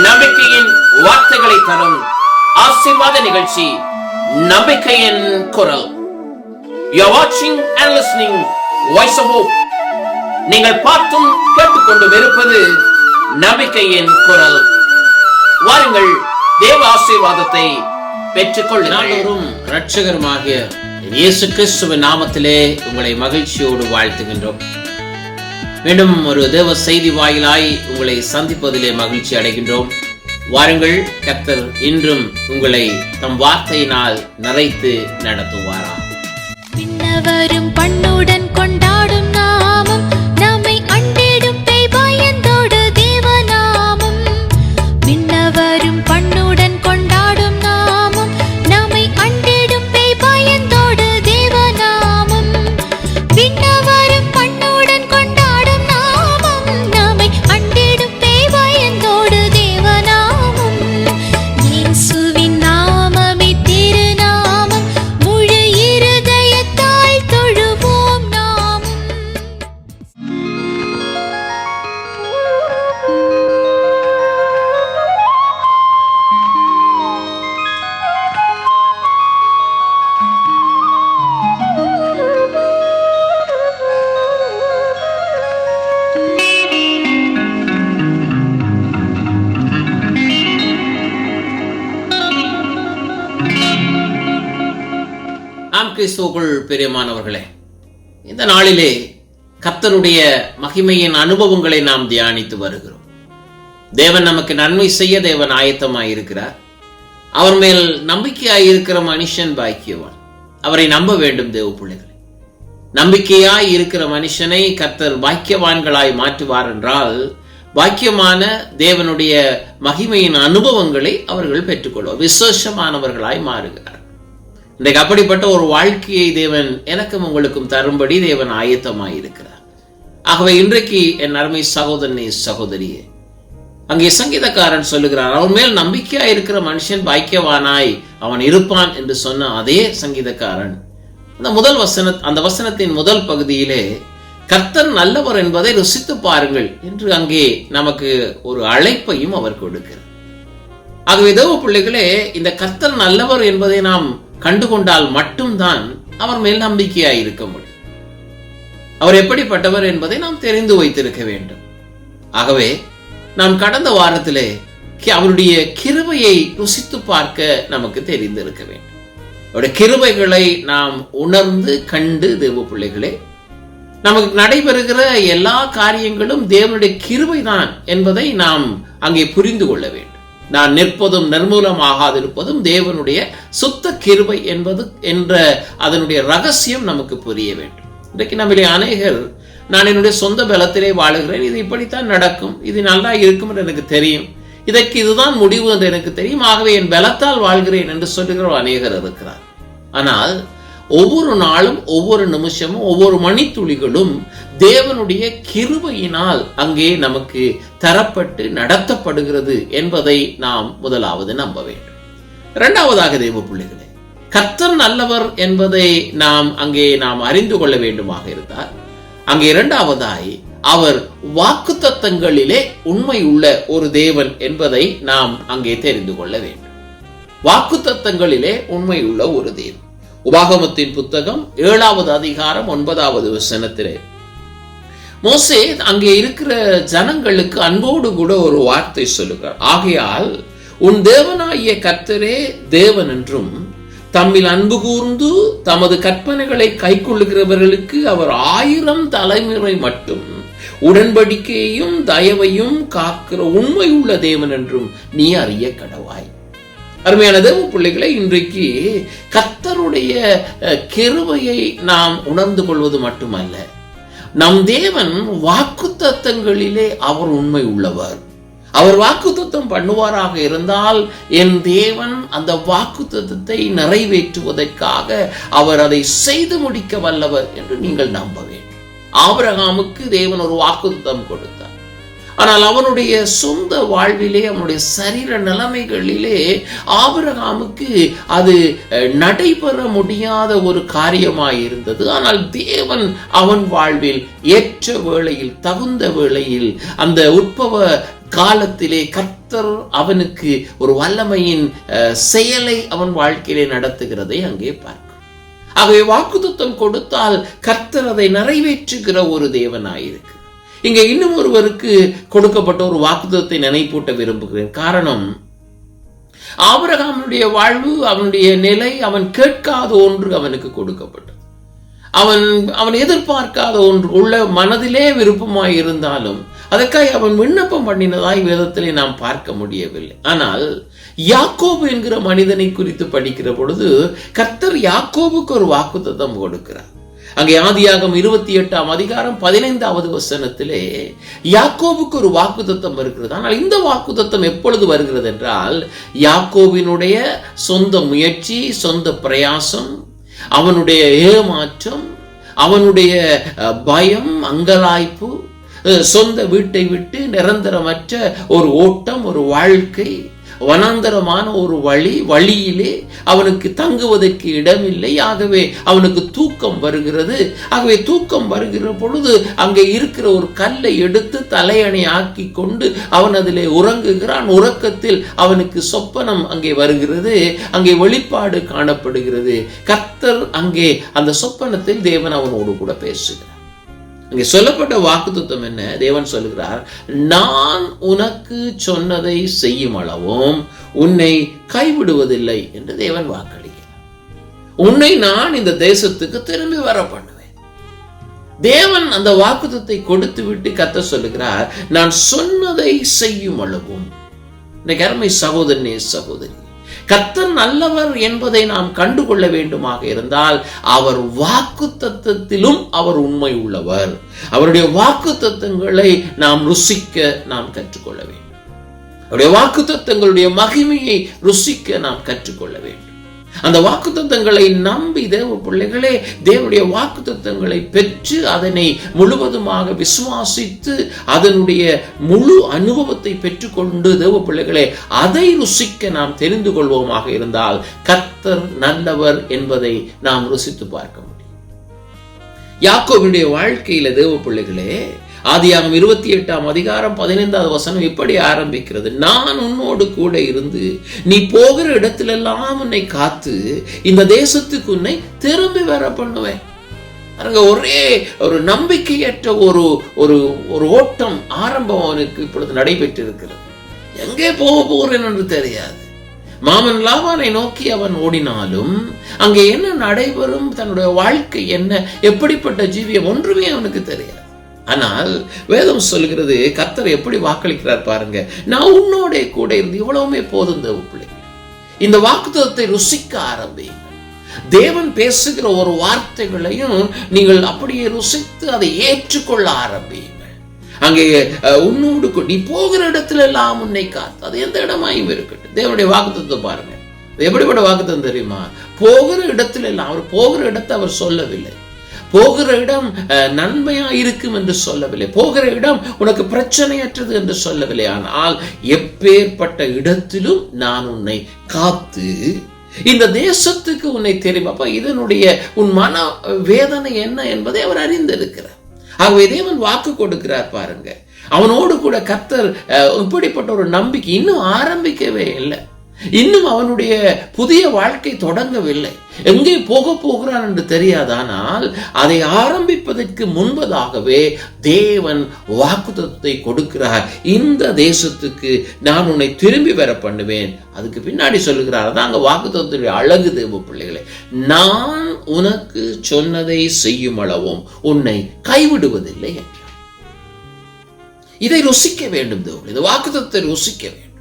நம்பிக்கையின் வார்த்தைகளை தரும் ஆசிர்வாத நிகழ்ச்சி நம்பிக்கையின் குரல். You watching and listening Voice of Hope. நீங்கள் பார்த்தும் கேட்டுக்கொண்டும் இருப்பது நம்பிக்கையின் குரல். வாருங்கள் தேவ ஆசீர்வாதத்தை பெற்றுக்கொள்ளும் இயேசு கிறிஸ்துவின் நாமத்திலே உங்களை மகிழ்ச்சியோடு வாழ்த்துகின்றோம். மீண்டும் ஒரு தேவ செய்தி வாயிலாய் உங்களை சந்திப்பதிலே மகிழ்ச்சி அடைகின்றோம். வாருங்கள் கத்தர் இன்றும் உங்களை தம் வார்த்தையினால் நிறைத்து நடத்துவாரா? பின்னவரும் பண்ணுடன் கொண்டாடும் நாம் கிறிஸ்துவுக்குள் பெரியமானவர்களே இந்த நாளிலே கத்தருடைய மகிமையின் அனுபவங்களை நாம் தியானித்து வருகிறோம். தேவன் நமக்கு நன்மை செய்ய தேவன் ஆயத்தமாக இருக்கிறார். அவர் மேல் நம்பிக்கையாய் இருக்கிற மனுஷன் பாக்கியவான். அவரை நம்ப வேண்டும் தேவ பிள்ளைகளை. நம்பிக்கையாய் இருக்கிற மனுஷனை கத்தர் பாக்கியவான்களாய் மாற்றுவார் என்றால் பாக்கியமான தேவனுடைய மகிமையின் அனுபவங்களை அவர்கள் பெற்றுக்கொள்வார். விசேஷமானவர்களாய் மாறுகிறார். இன்றைக்கு அப்படிப்பட்ட ஒரு வாழ்க்கையை தேவன் எனக்கும் உங்களுக்கும் தரும்படி தேவன் ஆயத்தமாய் இருக்கிறார் ஆகவே இன்றைக்கு என் அருமை சகோதரனே சகோதரியே அங்கே சங்கீதக்காரன் சொல்லுகிறார் அவன் மேல் நம்பிக்கையா இருக்கிற மனுஷன் பாக்கியவானாய் அவன் இருப்பான் என்று சொன்ன அதே சங்கீதக்காரன். அந்த முதல் வசன அந்த வசனத்தின் முதல் பகுதியிலே கர்த்தர் நல்லவர் என்பதை ருசித்து பாருங்கள் என்று அங்கே நமக்கு ஒரு அழைப்பையும் அவர் கொடுக்கிறார். ஆகவே தேவ பிள்ளைகளே இந்த கர்த்தர் நல்லவர் என்பதை நாம் கண்டுகொண்டால் மட்டும்தான் அவர் மேல் நம்பிக்கையாய் இருக்க முடியும். அவர் எப்படிப்பட்டவர் என்பதை நாம் தெரிந்து வைத்திருக்க வேண்டும். ஆகவே நாம் கடந்த வாரத்திலே அவருடைய கிருபையை ருசித்து பார்க்க நமக்கு தெரிந்திருக்க வேண்டும். அவருடைய கிருபைகளை நாம் உணர்ந்து கண்டு தேவ பிள்ளைகளே நமக்கு நடைபெறுகிற எல்லா காரியங்களும் தேவனுடைய கிருபைதான் என்பதை நாம் அங்கே புரிந்து கொள்ள வேண்டும். நான் நிற்பதும் நிர்மூலமாகாதிருப்பதும் தேவனுடைய சுத்த கிருபை என்பது என்ற அதனுடைய ரகசியம் நமக்கு புரிய வேண்டும். இன்றைக்கு நம்மிலே அநேகர் நான் என்னுடைய சொந்த பலத்திலே வாழுகிறேன் இது இப்படித்தான் நடக்கும் இது நல்லா இருக்கும் என்று எனக்கு தெரியும். இதற்கு இதுதான் முடிவு என்று எனக்கு தெரியும். ஆகவே என் பலத்தால் வாழ்கிறேன் என்று சொல்லுகிற அநேகர் இருக்கிறார். ஆனால் ஒவ்வொரு நாளும் ஒவ்வொரு நிமிஷமும் ஒவ்வொரு மணித்துளிகளும் தேவனுடைய கிருபையினால் அங்கே நமக்கு தரப்பட்டு நடத்தப்படுகிறது என்பதை நாம் முதலாவது நம்ப வேண்டும். இரண்டாவதாக தெய்வ பிள்ளைகளே கத்தர் நல்லவர் என்பதை நாம் அங்கே நாம் அறிந்து கொள்ள வேண்டுமாக இருந்தால் அங்கே இரண்டாவதாய் அவர் வாக்குத்தத்தங்களிலே உண்மை உள்ள ஒரு தேவன் என்பதை நாம் அங்கே தெரிந்து கொள்ள வேண்டும். வாக்குத்தத்தங்களிலே உண்மை உள்ள ஒரு தேவன். உபாகமத்தின் புத்தகம் ஏழாவது அதிகாரம் ஒன்பதாவது வசனத்திலே மோசே அங்கே இருக்கிற ஜனங்களுக்கு அன்போடு கூட ஒரு வார்த்தை சொல்லுகிறார். ஆகையால் உன் தேவனாகிய கர்த்தரே தேவன் என்றும் தம்மில் அன்பு கூர்ந்து தமது கற்பனைகளை கைக்கொள்ளுகிறவர்களுக்கு அவர் ஆயிரம் தலைமுறை மட்டும் உடன்படிக்கையையும் தயவையும் காக்கிற உண்மை உள்ள தேவன் என்றும் நீ அறிய கடவாய். அருமையான தேவ பிள்ளைகளை இன்றைக்கு கத்தருடைய அஹ், நாம் உணர்ந்து கொள்வது மட்டுமல்ல. நம் தேவன் வாக்குத்தத்தங்களிலே அவர் உண்மை உள்ளவர். அவர் வாக்குத்தத்தம் பண்ணுவாராக இருந்தால் என் தேவன் அந்த வாக்குத்தத்தத்தை நிறைவேற்றுவதற்காக அவர் அதை செய்து முடிக்க வல்லவர் என்று நீங்கள் நம்ப வேண்டும். ஆபிரகாமுக்கு தேவன் ஒரு வாக்குத்தத்தம் கொடுத்தார். ஆனால் அவனுடைய சொந்த வாழ்விலே அவனுடைய சரீர நிலைமைகளிலே ஆபிரகாமுக்கு அது நடைபெற முடியாத ஒரு காரியமாக இருந்தது ஆனால் தேவன் அவன் வாழ்வில் ஏற்ற வேளையில் தகுந்த வேளையில் அந்த உட்பவ காலத்திலே கர்த்தர் அவனுக்கு ஒரு வல்லமையின் அஹ், செயலை அவன் வாழ்க்கையிலே நடத்துகிறதை அங்கே பார்க்கும். ஆகவே வாக்குத்தம் கொடுத்தால் கர்த்தர் அதை நிறைவேற்றுகிற ஒரு தேவனாயிருக்கு இங்க இன்னும் ஒருவருக்கு கொடுக்கப்பட்ட ஒரு வாக்குத்தத்தை நினைப்பூட்ட விரும்புகிறேன். காரணம் ஆபிரகாமுடைய வாழ்வு அவனுடைய நிலை அவன் கேட்காத ஒன்று அவனுக்கு கொடுக்கப்பட்டது. அவன் அவன் எதிர்பார்க்காத ஒன்று உள்ள மனதிலே விருப்பமாய் இருந்தாலும் அதற்காக அவன் விண்ணப்பம் பண்ணினதாய் வேதத்திலே நாம் பார்க்க முடியவில்லை. ஆனால் யாக்கோபு என்கிற மனிதனை குறித்து படிக்கிற பொழுது கர்த்தர் யாக்கோபுக்கு ஒரு வாக்குத்தத்தம் கொடுக்கிறார். அங்கே ஆதியாகம் இருபத்தி எட்டாம் அதிகாரம் பதினைந்தாவது வசனத்திலே யாக்கோபுக்கு ஒரு வாக்குத்தத்தம் இருக்கிறது ஆனால் இந்த வாக்குத்தத்தம் எப்பொழுது வருகிறது என்றால் யாக்கோபினுடைய சொந்த முயற்சி சொந்த பிரயாசம் அவனுடைய ஏமாற்றம் அவனுடைய அஹ், பயம் அங்கலாய்ப்பு சொந்த வீட்டை விட்டு நிரந்தரமற்ற ஒரு ஓட்டம் ஒரு வாழ்க்கை வனாந்தரமான ஒரு வழி வழியிலே அவனுக்கு தங்குவதற்கு இடமில்லை. ஆகவே அவனுக்கு தூக்கம் வருகிறது. ஆகவே தூக்கம் வருகிற பொழுது அங்கே இருக்கிற ஒரு கல்லை எடுத்து தலையணை ஆக்கி கொண்டு அவன் அதிலே உறங்குகிறான். உறக்கத்தில் அவனுக்கு சொப்பனம் அங்கே வருகிறது. அங்கே வெளிப்பாடு காணப்படுகிறது. கர்த்தர் அங்கே அந்த சொப்பனத்தில் தேவன் அவனோடு கூட பேசுகிறார். அங்கே சொல்லப்பட்ட வாக்குத்தத்தம் என்ன? தேவன் சொல்லுகிறார் நான் உனக்கு சொன்னதை செய்யும் அளவும் உன்னை கைவிடுவதில்லை என்று தேவன் வாக்களிக்கிறார். உன்னை நான் இந்த தேசத்துக்கு திரும்பி வர பண்ணுவேன் தேவன் அந்த வாக்குத்தத்தை கொடுத்து விட்டு கத்த சொல்லுகிறார் நான் சொன்னதை செய்யும் அளவும். இன்னைக்கு அருமை சகோதரனே சகோதரி கத்தர் நல்லவர் என்பதை நாம் கண்டுகொள்ள வேண்டுமாக இருந்தால் அவர் வாக்கு தத்துவத்திலும் அவர் உண்மை உள்ளவர். அவருடைய வாக்கு தத்துவங்களை நாம் ருசிக்க நாம் கற்றுக்கொள்ள வேண்டும். அவருடைய வாக்கு தத்துவங்களுடைய மகிமையை ருசிக்க நாம் கற்றுக்கொள்ள வேண்டும். அந்த வாக்கு தத்தங்களை நம்பி தேவ பிள்ளைகளே தேவனுடைய வாக்குத்தத்தங்களை பெற்று அதனை முழுவதுமாக விசுவாசித்து அதனுடைய முழு அனுபவத்தை பெற்றுக்கொண்டு தேவ பிள்ளைகளே அதை ருசிக்க நாம் தெரிந்து கொள்வோமாக இருந்தால் கர்த்தர் நல்லவர் என்பதை நாம் ருசித்து பார்க்க முடியும். யாக்கோவினுடைய வாழ்க்கையில தேவ பிள்ளைகளே ஆதியாகம் இருபத்தி எட்டாம் அதிகாரம் பதினைந்தாவது வசனம் இப்படி ஆரம்பிக்கிறது. நான் உன்னோடு கூட இருந்து நீ போகிற இடத்திலெல்லாம் உன்னை காத்து இந்த தேசத்துக்கு உன்னை திரும்பி வர பண்ணுவேன். பாருங்க ஒரே ஒரு நம்பிக்கையற்ற ஒரு ஒரு ஒரு ஓட்டம் ஆரம்பம் அவனுக்கு இப்பொழுது நடைபெற்றிருக்கிறது. எங்கே போக போகிறேன் என்று தெரியாது. மாமன் லாவானை நோக்கி அவன் ஓடினாலும் அங்கே என்ன நடைபெறும் தன்னுடைய வாழ்க்கை என்ன எப்படிப்பட்ட ஜீவியம் ஒன்றுமே அவனுக்கு தெரியாது. ஆனால் வேதம் சொல்கிறது கர்த்தர் எப்படி வாக்களிக்கிறார் பாருங்க. நான் உன்னோட கூட இருந்து இவ்வளவுமே போதும் தேவ இந்த வாக்குத்தத்தை ருசிக்க ஆரம்பிங்க தேவன் பேசுகிற ஒரு வார்த்தைகளையும் நீங்கள் அப்படியே ருசித்து அதை ஏற்றுக்கொள்ள ஆரம்பிங்க அங்கே உன்னோடு நீ போகிற இடத்துல எல்லாம் உன்னை காத்து அது எந்த இடமாயும் இருக்கட்டும். தேவனுடைய வாக்குத்தத்தை பாருங்க எப்படிப்பட்ட வாக்குத்தம் தெரியுமா? போகிற இடத்துல எல்லாம் அவர் போகிற இடத்தை அவர் சொல்லவில்லை. போகிற இடம் அஹ், நன்மையா இருக்கும் என்று சொல்லவில்லை. போகிற இடம் உனக்கு பிரச்சனையற்றது என்று சொல்லவில்லை. ஆனால் எப்பேற்பட்ட இடத்திலும் நான் உன்னை காத்து இந்த தேசத்துக்கு உன்னை தெரியும் அப்ப இதனுடைய உன் மன வேதனை என்ன என்பதை அவர் அறிந்திருக்கிறார். ஆகவே தேவன் வாக்கு கொடுக்கிறார் பாருங்க. அவனோடு கூட கர்த்தர் அஹ், இப்படிப்பட்ட ஒரு நம்பிக்கை இன்னும் ஆரம்பிக்கவே இல்லை. இன்னும் அவனுடைய புதிய வாழ்க்கை தொடங்கவில்லை. எங்கே போக போகிறான் என்று தெரியாதானால் அதை ஆரம்பிப்பதற்கு முன்பதாகவே தேவன் வாக்குத்தத்தை கொடுக்கிறார். இந்த தேசத்துக்கு நான் உன்னை திரும்பி வர பண்ணுவேன். அதுக்கு பின்னாடி சொல்லுகிறார். அதான் அங்க வாக்குத்தத்துடைய அழகு தேவ பிள்ளைகளை. நான் உனக்கு சொன்னதை செய்யும் அளவும் உன்னை கைவிடுவதில்லை என்றார். இதை ருசிக்க வேண்டும் தேவன் இந்த வாக்குத்தத்தை ருசிக்க வேண்டும்.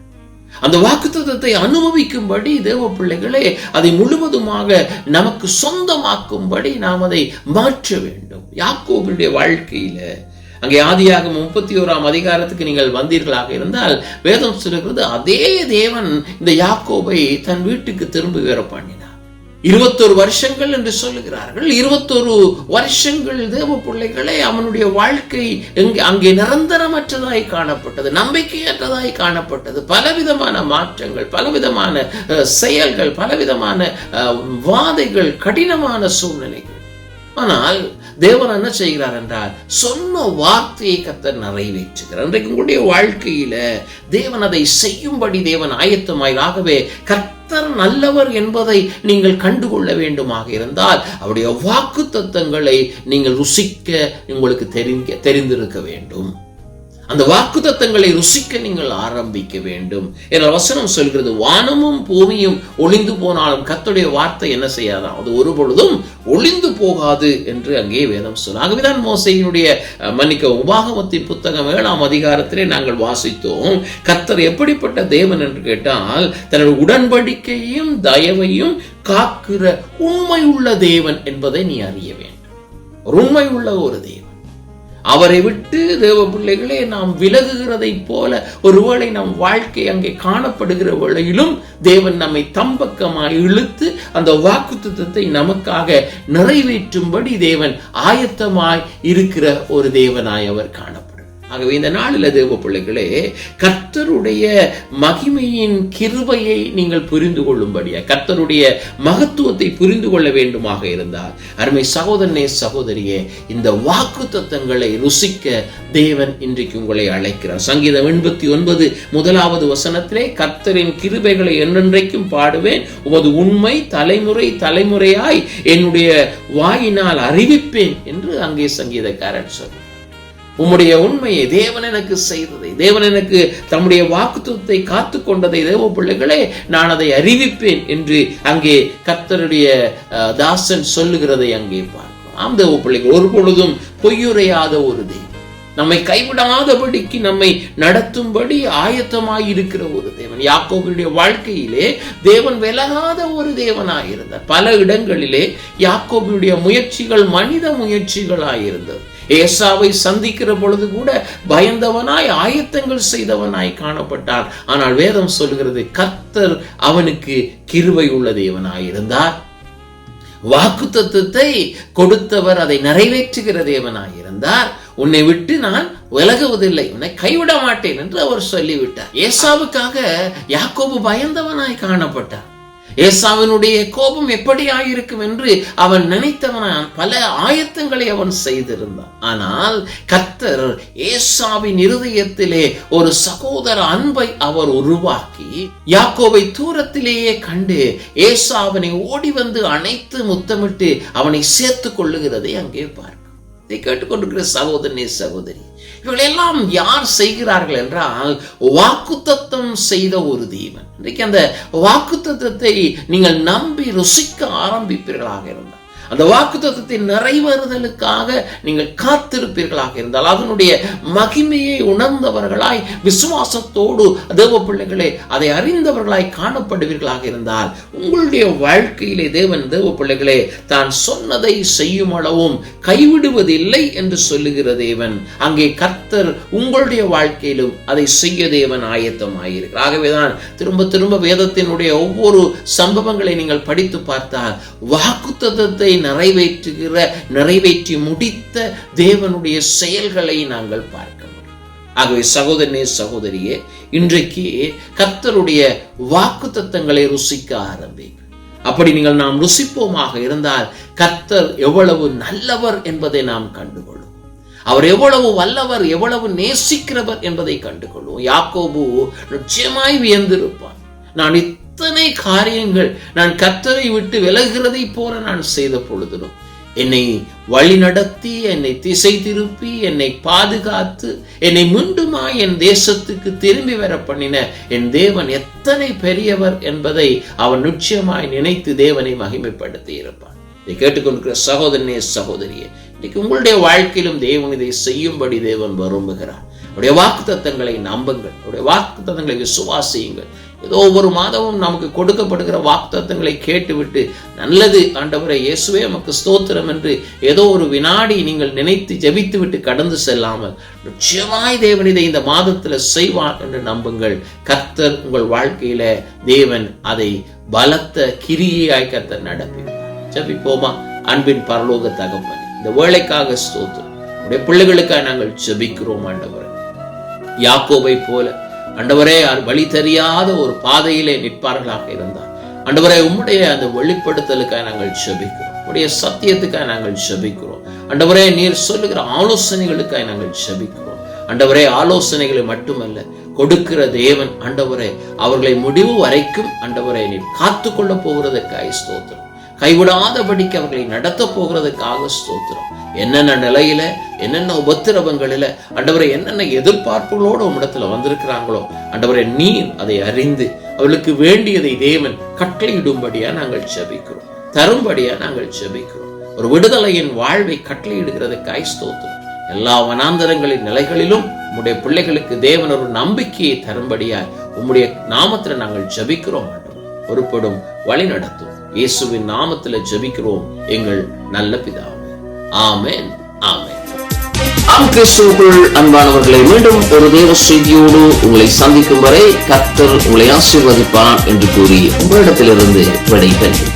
அந்த வாக்குத்தத்தை அனுபவிக்கும்படி தேவ பிள்ளைகளே அதை முழுவதுமாக நமக்கு சொந்தமாக்கும்படி நாம் அதை மாற்ற வேண்டும். யாக்கோபினுடைய வாழ்க்கையில அங்கே ஆதியாக முப்பத்தி ஓராம் அதிகாரத்துக்கு நீங்கள் வந்தீர்களாக இருந்தால் வேதம் சொல்லுகிறது அதே தேவன் இந்த யாக்கோபை தன் வீட்டுக்கு திரும்ப வேற பண்ணினார். இருபத்தொரு வருஷங்கள் என்று சொல்லுகிறார்கள். இருபத்தொரு வருஷங்கள் தேவ பிள்ளைகளை அவனுடைய வாழ்க்கை எங்கே அங்கே நிரந்தரமற்றதாய் காணப்பட்டது நம்பிக்கையற்றதாய் காணப்பட்டது. பலவிதமான மாற்றங்கள் பலவிதமான செயல்கள் பலவிதமான அஹ், வாதைகள் கடினமான சூழ்நிலைகள். ஆனால் தேவன் என்ன செய்கிறார் என்றால் சொன்ன வார்த்தையை கத்த நிறைவேற்றுகிறார். இன்றைக்கு உங்களுடைய வாழ்க்கையில தேவன் அதை செய்யும்படி தேவன் ஆயத்தமாய் ஆகவே கர்த்தர் நல்லவர் என்பதை நீங்கள் கண்டுகொள்ள வேண்டுமாக இருந்தால் அவருடைய வாக்கு தத்தங்களை நீங்கள் ருசிக்க உங்களுக்கு தெரிங்க தெரிந்திருக்க வேண்டும். அந்த வாக்கு தத்தங்களை ருசிக்க நீங்கள் ஆரம்பிக்க வேண்டும். என்ற வசனம் சொல்கிறது வானமும் பூமியும் ஒளிந்து போனாலும் கத்துடைய வார்த்தை என்ன செய்யாதான்? அது ஒரு பொழுதும் ஒளிந்து போகாது என்று அங்கே வேதம் சொல்லும் ஆகவேதான் மோசையினுடைய அஹ், மன்னிக்க உபாகமத்தின் புத்தகம் ஏழாம் அதிகாரத்திலே நாங்கள் வாசித்தோம் கத்தர் எப்படிப்பட்ட தேவன் என்று கேட்டால் தன்னுடைய உடன்படிக்கையும் தயவையும் காக்கிற உண்மை உள்ள தேவன் என்பதை நீ அறிய வேண்டும். ஒரு உண்மை உள்ள ஒரு தேவன். அவரை விட்டு தேவ பிள்ளைகளே நாம் விலகுகிறதைப் போல ஒருவேளை நம் வாழ்க்கை அங்கே காணப்படுகிற வேளையிலும் தேவன் நம்மை தம்பக்கமாய் இழுத்து அந்த வாக்குத்தத்தத்தை நமக்காக நிறைவேற்றும்படி தேவன் ஆயத்தமாய் இருக்கிற ஒரு தேவனாய் அவர் காண ஆகவே இந்த நாளில் தேவ பிள்ளைகளே கர்த்தருடைய மகிமையின் கிருபையை நீங்கள் புரிந்து கொள்ளும்படியா கர்த்தருடைய மகத்துவத்தை புரிந்து கொள்ள வேண்டுமாக இருந்தால் அருமை சகோதரனே சகோதரியே இந்த வாக்கு தத்தங்களை ருசிக்க தேவன் இன்றைக்கு உங்களை அழைக்கிறார். சங்கீதம் எண்பத்தி ஒன்பது முதலாவது வசனத்திலே கர்த்தரின் கிருபைகளை என்றென்றைக்கும் பாடுவேன் உமது உண்மை தலைமுறை தலைமுறையாய் என்னுடைய வாயினால் அறிவிப்பேன் என்று அங்கே சங்கீதக்காரன் சொல்றார் உம்முடைய உண்மையை தேவன் எனக்கு செய்ததை தேவன் எனக்கு தம்முடைய வாக்குத்தத்தை காத்து கொண்டதை தேவ பிள்ளைகளே நான் அதை அறிவிப்பேன் என்று அங்கே கர்த்தருடைய தாசன் சொல்லுகிறதை அங்கே பார்க்கிறோம். ஆம் தேவ பிள்ளைகள் ஒரு பொழுதும் பொய்யுரையாத ஒரு தெய்வம் நம்மை கைவிடாதபடிக்கு நம்மை நடத்தும்படி ஆயத்தமாய் இருக்கிற ஒரு தேவன். யாக்கோபுடைய வாழ்க்கையிலே தேவன் விலகாத ஒரு தேவனாயிருந்தார். பல இடங்களிலே யாக்கோபுடைய முயற்சிகள் மனித முயற்சிகளாயிருந்தது. ஏசாவை சந்திக்கிற பொழுது கூட பயந்தவனாய் ஆயத்தங்கள் செய்தவனாய் காணப்பட்டார் ஆனால் வேதம் சொல்கிறது கர்த்தர் அவனுக்கு கிருவை உள்ள தேவனாய் இருந்தார். வாக்கு தத்துவத்தை கொடுத்தவர் அதை நிறைவேற்றுகிற தேவனாய் இருந்தார். உன்னை விட்டு நான் விலகுவதில்லை உன்னை கைவிட மாட்டேன் என்று அவர் சொல்லிவிட்டார். ஏசாவுக்காக யாக்கோபு பயந்தவனாய் காணப்பட்டார் ஏசாவினுடைய கோபம் எப்படி ஆயிருக்கும் என்று அவன் நினைத்தவனான். பல ஆயத்தங்களை அவன் செய்திருந்தான். ஆனால் கத்தர் ஏசாவின் இருதயத்திலே ஒரு சகோதர அன்பை அவர் உருவாக்கி யாக்கோவை தூரத்திலேயே கண்டு ஏசாவினை ஓடி வந்து அணைத்து முத்தமிட்டு அவனை சேர்த்து கொள்ளுகிறதை அங்கே பார்க்க இதை கேட்டுக்கொண்டிருக்கிற சகோதரனே சகோதரி இவர்களெல்லாம் யார் செய்கிறார்கள் என்றால் வாக்குத்தத்தம் செய்த ஒரு தேவன். இன்றைக்கு அந்த வாக்குத்தத்தத்தை நீங்கள் நம்பி ருசிக்க ஆரம்பிப்பீர்களாக இருந்தால் அந்த வாக்குத்தத்தின் நிறைவேறுதலுக்காக நீங்கள் காத்திருப்பீர்களாக இருந்தால் அதனுடைய மகிமையை உணர்ந்தவர்களாய் விசுவாசத்தோடு தேவ பிள்ளைகளே அதை அறிந்தவர்களாய் காணப்படுவீர்களாக இருந்தால் உங்களுடைய வாழ்க்கையிலே தேவன் தேவ பிள்ளைகளே தான் சொன்னதை செய்யும் அளவும் கைவிடுவதில்லை என்று சொல்லுகிற தேவன். அங்கே கர்த்தர் உங்களுடைய வாழ்க்கையிலும் அதை செய்ய தேவன் ஆயத்தமாயிருக்கிறார். ஆகவேதான் திரும்ப திரும்ப வேதத்தினுடைய ஒவ்வொரு சம்பவங்களை நீங்கள் படித்து பார்த்தால் வாக்குத்தத்தை நிறைவேற்றுகிற நிறைவேற்றி முடித்த தேவனுடைய செயல்களை நாங்கள் பார்க்க முடியும். ஆகவே சகோதரனே சகோதரியே இன்றைக்கு கர்த்தருடைய வாக்குத்தத்தங்களை ருசிக்க ஆரம்பிங்க அப்படி நீங்கள் நாம் ருசிப்போமாக இருந்தால் கர்த்தர் எவ்வளவு நல்லவர் என்பதை நாம் கண்டுகொள்ளும் அவர் எவ்வளவு வல்லவர் எவ்வளவு நேசிக்கிறவர் என்பதை கண்டுகொள்வோம். யாக்கோபு நிச்சயமாய் வியந்திருப்பான் நான் இத்தனை காரியங்கள் நான் கத்தரை விட்டு விலகிறதை போல நான் செய்த பொழுதிலும் என்னை வழி நடத்தி என்னை திசை திருப்பி என்னை பாதுகாத்து என்னை மீண்டுமா என் தேசத்துக்கு திரும்பி வர பண்ணின என் தேவன் எத்தனை பெரியவர் என்பதை அவன் நிச்சயமாய் நினைத்து தேவனை மகிமைப்படுத்தி இருப்பான். இதை கேட்டுக்கொண்டிருக்கிற சகோதரனே சகோதரியே இன்னைக்கு உங்களுடைய வாழ்க்கையிலும் தேவன் இதை செய்யும்படி தேவன் விரும்புகிறார். அவருடைய வாக்கு தத்தங்களை நம்புங்கள். அவருடைய வாக்கு தத்தங்களை விசுவாசியுங்கள். ஏதோ ஒவ்வொரு மாதமும் நமக்கு கொடுக்கப்படுகிற வாக்குத்தத்தங்களை கேட்டுவிட்டு நல்லது ஆண்டவரை இயேசுவே நமக்கு ஸ்தோத்திரம் என்று ஏதோ ஒரு வினாடி நீங்கள் நினைத்து ஜெபித்து விட்டு கடந்து செல்லாமல் நிச்சயமாய் தேவன் இதை இந்த மாதத்துல செய்வார் என்று நம்புங்கள். கர்த்தர் உங்கள் வாழ்க்கையில தேவன் அதை பலத்த கிரியாய் கர்த்தர் நடப்பிப்பார். ஜெபிப்போமா? அன்பின் பரலோக தகப்பன் இந்த வேலைக்காக ஸ்தோத்திரம். உடைய பிள்ளைகளுக்காக நாங்கள் ஜெபிக்கிறோம் ஆண்டவர். யாக்கோவை போல அண்டவரே வழி தெரியாத ஒரு பாதையிலே நிற்பார்களாக இருந்தார். அண்டவரே உம்முடைய அந்த வெளிப்படுத்தலுக்காக நாங்கள் செபிக்கிறோம் உடைய சத்தியத்துக்காக நாங்கள் செபிக்கிறோம் அண்டவரே நீர் சொல்லுகிற ஆலோசனைகளுக்காக நாங்கள் செபிக்கிறோம் அண்டவரே ஆலோசனைகளை மட்டுமல்ல கொடுக்கிற தேவன் அண்டவரே அவர்களை முடிவு வரைக்கும் அண்டவரே நீர் காத்து கொள்ள போகிறதுக்காய் ஸ்தோத்திரம். கைவிடாதபடிக்கு அவர்களை நடத்த போகிறதுக்காக ஸ்தோத்திரம். என்னென்ன நிலையில என்னென்ன உபத்திரவங்களில அண்டவரை என்னென்ன எதிர்பார்ப்புகளோடு உம்மிடத்துல வந்திருக்கிறாங்களோ அண்டவரை நீர் அதை அறிந்து அவளுக்கு வேண்டியதை தேவன் கட்டளையிடும்படியா நாங்கள் செபிக்கிறோம் தரும்படியா நாங்கள் செபிக்கிறோம் ஒரு விடுதலையின் வாழ்வை கட்டளையிடுகிறதுக்காய் ஸ்தோத்திரம். எல்லா வனாந்தரங்களின் நிலைகளிலும் உம்முடைய பிள்ளைகளுக்கு தேவன் ஒரு நம்பிக்கையை தரும்படியாய் உம்முடைய நாமத்தில் நாங்கள் ஜபிக்கிறோம் பொறுப்படும் வழி நடத்தும் இயேசுவின் நாமத்துல ஜெபிக்கிறோம் எங்கள் நல்ல பிதாவே. ஆமேன் ஆமேன். ஆம் கிறிஸ்துவுக்குள் அன்பானவர்களை மீண்டும் ஒரு தேவ செய்தியோடு உங்களை சந்திக்கும் வரை கத்தர் உங்களை ஆசீர்வதிப்பான் என்று கூறி உங்களிடத்திலிருந்து விடைபெறுகிறேன்.